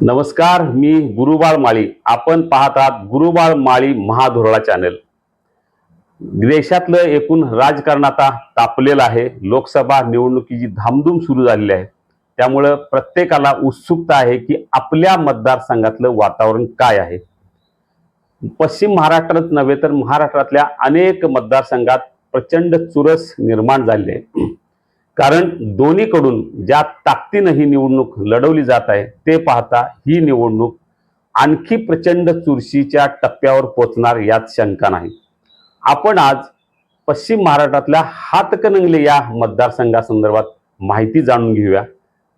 नमस्कार मी गुरुबाळ माळी. आपण पाहत आहात गुरुबाळ माळी महाधोरणा चॅनल. देशातलं एकूण राजकारण आता तापलेलं आहे. लोकसभा निवडणुकीची धामधूम सुरू झालेली आहे. त्यामुळं प्रत्येकाला उत्सुकता आहे की आपल्या मतदारसंघातलं वातावरण काय आहे. पश्चिम महाराष्ट्रात नव्हे तर महाराष्ट्रातल्या अनेक मतदारसंघात प्रचंड चुरस निर्माण झाले आहे. कारण दोन्हीकडून ज्या ताकदीनं ही निवडणूक लढवली जात आहे ते पाहता ही निवडणूक आणखी प्रचंड चुरशीच्या टप्प्यावर पोचणार यात शंका नाही. आपण आज पश्चिम महाराष्ट्रातल्या हातकणंगले या मतदारसंघासंदर्भात माहिती जाणून घेऊया.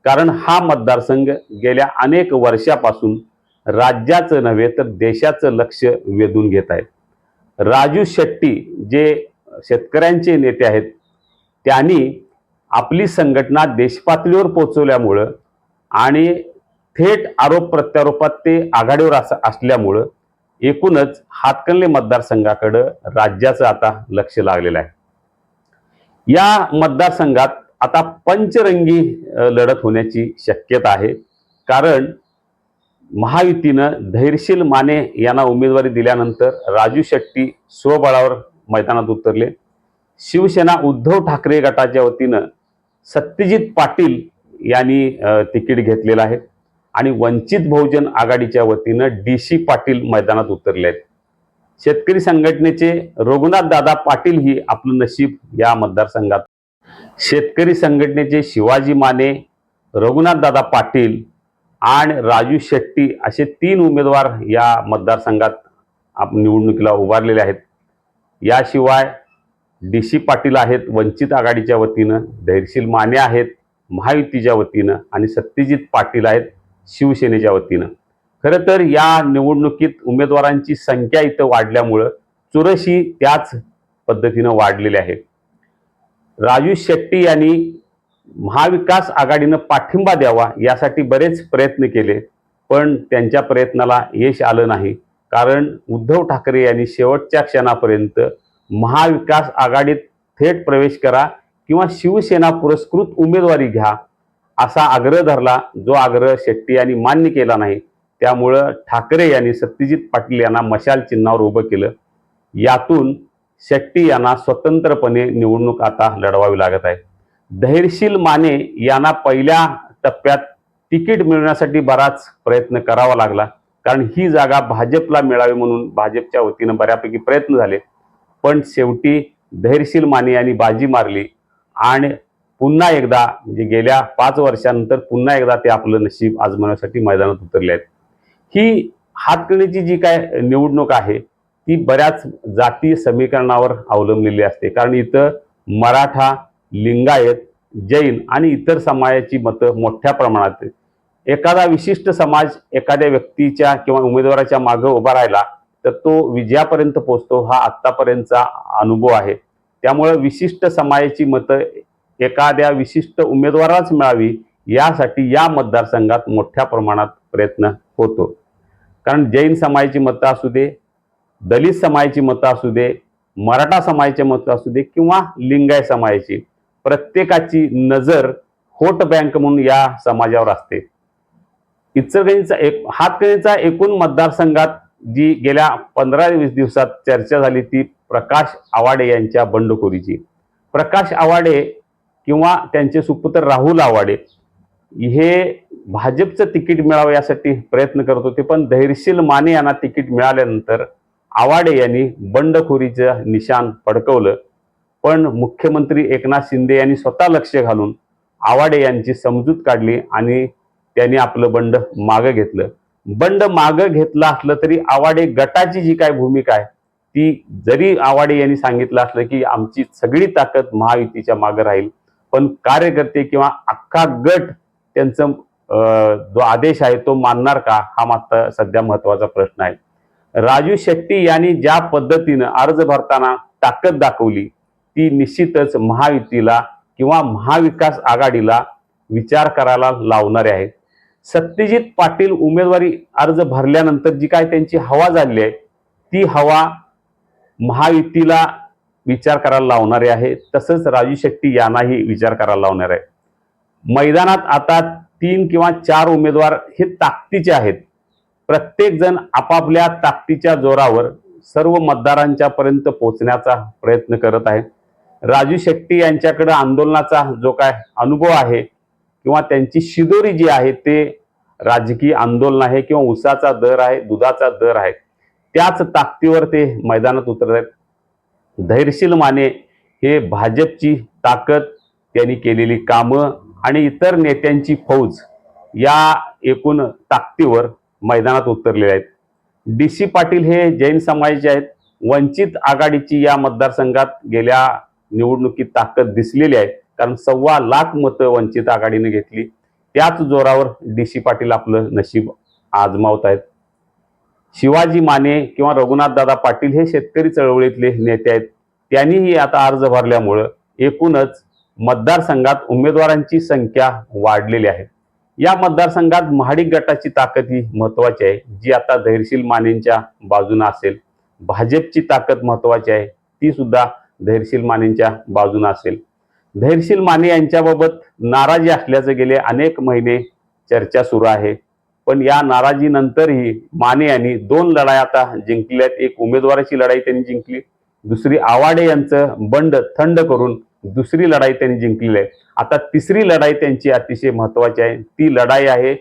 कारण हा मतदारसंघ गेल्या अनेक वर्षापासून राज्याचं नव्हे तर देशाचं लक्ष वेधून घेत आहे. राजू शेट्टी जे शेतकऱ्यांचे नेते आहेत त्यांनी आपली संघटना देशपातळीवर पोचवल्यामुळं आणि थेट आरोप प्रत्यारोपात ते आघाडीवर अस असल्यामुळं एकूणच हातकणले मतदारसंघाकडं राज्याचं आता लक्ष लागलेलं आहे. या मतदारसंघात आता पंचरंगी लढत होण्याची शक्यता आहे. कारण महायुतीनं धैर्यशील माने यांना उमेदवारी दिल्यानंतर राजू शेट्टी स्वबळावर मैदानात उतरले. शिवसेना उद्धव ठाकरे गटाच्या वतीनं सत्यजित पाटील यांनी तिकीट घेतलेलं आहे. आणि वंचित बहुजन आघाडीच्या वतीनं डी सी पाटील मैदानात उतरले आहेत. शेतकरी संघटनेचे रघुनाथ दादा पाटील ही आपलं नशीब या मतदारसंघात. शेतकरी संघटनेचे शिवाजी माने रघुनाथ दादा पाटील आणि राजू शेट्टी असे तीन उमेदवार या मतदारसंघात आप निवडणुकीला उभारलेले आहेत. याशिवाय डी सी पाटील आहेत वंचित आघाडीच्या वतीनं धैर्यशील माने आहेत महायुतीच्या वतीनं आणि सत्यजित पाटील आहेत शिवसेनेच्या वतीनं. खरं तर या निवडणुकीत उमेदवारांची संख्या इथं वाढल्यामुळं चुरशी त्याच पद्धतीनं वाढलेली आहे. राजू शेट्टी यांनी महाविकास आघाडीनं पाठिंबा द्यावा यासाठी बरेच प्रयत्न केले पण त्यांच्या प्रयत्नाला यश आलं नाही. कारण उद्धव ठाकरे यांनी शेवटच्या क्षणापर्यंत महाविकास आघाडीत थेट प्रवेश करा किंवा शिवसेना पुरस्कृत उमेदवारी घ्या असा आग्रह धरला जो आग्रह शेट्टी यांनी मान्य केला नाही त्यामुळं ठाकरे यांनी सत्यजित पाटील यांना मशाल चिन्हावर उभं केलं. यातून शेट्टी यांना स्वतंत्रपणे निवडणूक आता लढवावी लागत आहे. धैर्यशील माने यांना पहिल्या टप्प्यात तिकीट मिळवण्यासाठी बराच प्रयत्न करावा लागला कारण ही जागा भाजपला मिळावी म्हणून भाजपच्या वतीनं बऱ्यापैकी प्रयत्न झाले. पण शेवटी धैर्यशील माने यांनी बाजी मारली आणि पुन्हा एकदा म्हणजे गेल्या पाच वर्षानंतर पुन्हा एकदा ते आपलं नशीब आजमावण्यासाठी मैदानात उतरले आहेत. ही हातकणीची जी काय निवडणूक आहे ती बऱ्याच जाती समीकरणावर अवलंबलेली असते. कारण इथं मराठा लिंगायत जैन आणि इतर समाजाची मतं मोठ्या प्रमाणात एखादा विशिष्ट समाज एखाद्या व्यक्तीच्या किंवा उमेदवाराच्या मागं उभा राहिला तर तो विजयापर्यंत पोहोचतो हा आत्तापर्यंतचा अनुभव आहे. त्यामुळं विशिष्ट समाजाची मतं एखाद्या विशिष्ट उमेदवारालाच मिळावी यासाठी या मतदारसंघात मोठ्या प्रमाणात प्रयत्न होतो. कारण जैन समाजाची मतं असू दे दलित समाजाची मतं असू दे मराठा समायाचे मतं असू दे किंवा लिंगाय समाजाची प्रत्येकाची नजर होट बँक म्हणून या समाजावर असते. इचलकरंजीचा एक हातकणीचा एकूण मतदारसंघात जी गेल्या पंधरा वीस दिवसात चर्चा झाली ती प्रकाश आवाडे यांच्या बंडखोरीची. प्रकाश आवाडे किंवा त्यांचे सुपुत्र राहुल आवाडे हे भाजपचं तिकीट मिळावं यासाठी प्रयत्न करत होते पण धैर्यशील माने यांना तिकीट मिळाल्यानंतर आवाडे यांनी बंडखोरीचं निशाण फडकवलं. पण मुख्यमंत्री एकनाथ शिंदे यांनी स्वतः लक्ष घालून आवाडे यांची समजूत काढली आणि त्यांनी आपलं बंड मागं घेतलं. बंड मागं घेतलं असलं तरी आवाडे गटाची जी काय भूमिका आहे ती जरी आवाडे यांनी सांगितलं असलं की आमची सगळी ताकद महायुतीच्या मागं राहील पण कार्यकर्ते किंवा अख्खा गट त्यांचं जो आदेश आहे तो मानणार का हा मात्र सध्या महत्त्वाचा प्रश्न आहे. राजू शेट्टी यांनी ज्या पद्धतीनं अर्ज भरताना ताकद दाखवली ती निश्चितच महायुतीला किंवा महाविकास आघाडीला विचार करायला लावणारे आहेत सत्यजित पाटील उमेदवारी अर्ज भरल्यानंतर जी काय त्यांची हवा झाली आहे ती हवा महायुतीला विचार करायला लावणारे आहे. तसंच राजू शेट्टी यांनाही विचार करायला लावणार आहे. मैदानात आता तीन किंवा चार उमेदवार हे ताकदीचे आहेत. प्रत्येक जण आपापल्या ताकदीच्या जोरावर सर्व मतदारांच्या पर्यंत पोहोचण्याचा प्रयत्न करत आहे. राजू शेट्टी यांच्याकडे आंदोलनाचा जो काय अनुभव आहे किंवा त्यांची शिदोरी जी आहे ते राजकीय आंदोलन आहे किंवा उसाचा दर आहे दुधाचा दर आहे त्याच ताकदीवर ते मैदानात उतरत आहेत धैर्यशील माने हे भाजपची ताकद त्यांनी केलेली कामं आणि इतर नेत्यांची फौज या एकूण ताकदीवर मैदानात उतरलेले आहेत. डी सी पाटील हे जैन समाजाचे आहेत. वंचित आघाडीची या मतदारसंघात गेल्या निवडणुकीत ताकद दिसलेली आहे. कारण सव्वा लाख मतं वंचित आघाडीने घेतली. त्याच जोरावर डी सी पाटील आपलं नशीब आजमावत आहेत शिवाजी माने किंवा रघुनाथदादा पाटील हे शेतकरी चळवळीतले नेते आहेत. त्यांनीही आता अर्ज भरल्यामुळं एकूणच मतदारसंघात उमेदवारांची संख्या वाढलेली आहे. या मतदारसंघात महाडिक गटाची ताकद ही महत्वाची आहे. जी आता धैर्यशील मानेंच्या बाजूने असेल भाजपची ताकद महत्वाची आहे. ती सुद्धा धैर्यशील मानेंच्या बाजूने असेल. धैर्यशील माने यांच्याबाबत नाराजी असल्याचं गेले अनेक महिने चर्चा सुरू आहे. पण या नाराजीनंतरही माने यांनी दोन लढाई आता जिंकल्यात. एक उमेदवाराची लढाई त्यांनी जिंकली. दुसरी आवाडे यांचं बंड थंड करून दुसरी लढाई त्यांनी जिंकलेली आहे. आता तिसरी लढाई त्यांची अतिशय महत्वाची आहे. ती लढाई आहे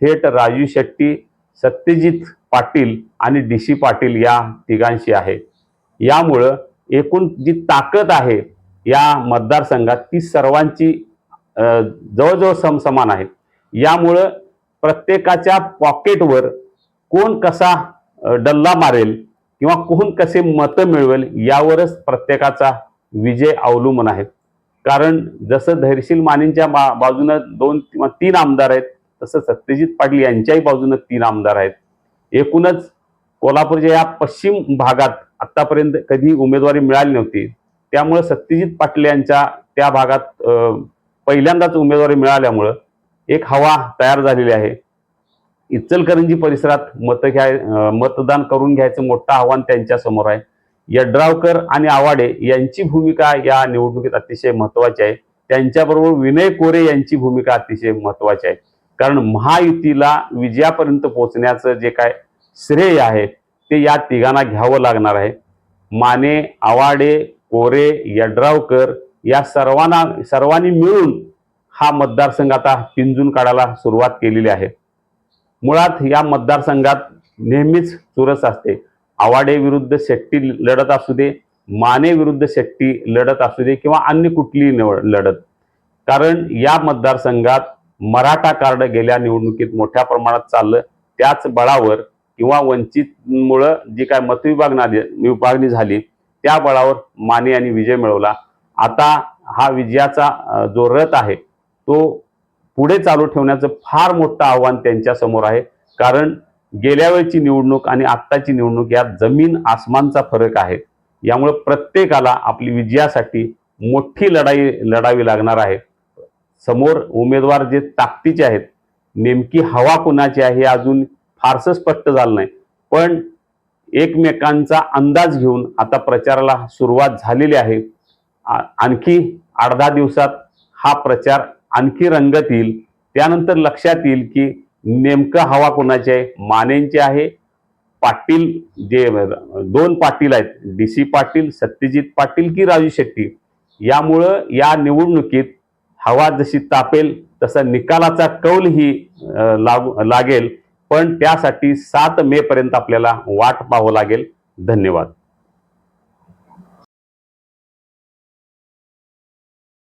थेट राजू शेट्टी सत्यजित पाटील आणि डी सी पाटील या तिघांशी आहे. यामुळं एकूण जी ताकद आहे या मतदारसंघात ती सर्वांची जवळजवळ समसमान आहे यामुळं प्रत्येकाच्या पॉकेटवर कोण कसा डल्ला मारेल किंवा कोण कसे मतं मिळवेल यावरच प्रत्येकाचा विजय अवलंबून आहे. कारण जसं धैर्यशील मानेंच्या बा बाजूनं दोन किंवा तीन आमदार आहेत तसं सत्यजित पाटील यांच्याही बाजूनं तीन आमदार आहेत. एकूणच कोल्हापूरच्या या पश्चिम भागात आत्तापर्यंत कधी उमेदवारी मिळाली नव्हती. त्यामुळे सत्यजित पाटील यांच्या त्या भागात पहिल्यांदाच उमेदवारी मिळाल्यामुळं एक हवा तयार झालेली आहे. इचलकरंजी परिसरात मत घ्याय मतदान करून घ्यायचं मोठं आव्हान त्यांच्यासमोर आहे. यड्रावकर आणि आवाडे यांची भूमिका या निवडणुकीत अतिशय महत्वाची आहे. त्यांच्याबरोबर विनय कोरे यांची भूमिका अतिशय महत्वाची आहे. कारण महायुतीला विजयापर्यंत पोहोचण्याचं जे काय श्रेय आहे ते या तिघांना घ्यावं लागणार आहे. माने आवाडे कोरे यड्रावकर या सर्वांना सर्वांनी मिळून हा मतदारसंघ आता पिंजून काढायला सुरुवात केलेली आहे. मुळात या मतदारसंघात नेहमीच चुरस असते. आवाडे विरुद्ध शेट्टी लढत असू दे माने विरुद्ध शेट्टी लढत असू दे किंवा अन्य कुठलीही निवड लढत. कारण या मतदारसंघात मराठा कार्ड गेल्या निवडणुकीत मोठ्या प्रमाणात चाललं. त्याच बळावर किंवा वंचितमुळं जी काय मतविभागना विभागणी झाली त्या बळावर माने यांनी विजय मिळवला. आता हा विजयाचा जो रथ आहे तो पुढे चालू ठेवण्याचं फार मोठं आव्हान त्यांच्यासमोर आहे. कारण गेल्या वेळची निवडणूक आणि आत्ताची निवडणूक यात जमीन आसमानचा फरक आहे. यामुळे प्रत्येकाला आपली विजयासाठी मोठी लढाई लढावी लागणार आहे. समोर उमेदवार जे ताकदीचे आहेत नेमकी हवा कुणाची आहे हे अजून फारसं स्पष्ट झालं नाही. पण एकमेकांचा अंदाज घेऊन आता प्रचाराला सुरुवात झालेली आहे. आ- आणखी आठ दहा दिवसात हा प्रचार आणखी रंगत येईल. त्यानंतर लक्षात येईल की नेमकं हवा कोणाची आहे? मानेंची आहे. पाटील जे दोन पाटील आहेत. डी सी पाटील सत्यजित पाटील की राजू शेट्टी? यामुळं या निवडणुकीत हवा जशी तापेल तसा निकालाचा कौल ही लागू लागेल. पण त्यासाठी सात मे पर्यंत आपल्याला वाट पाहावं लागेल. धन्यवाद.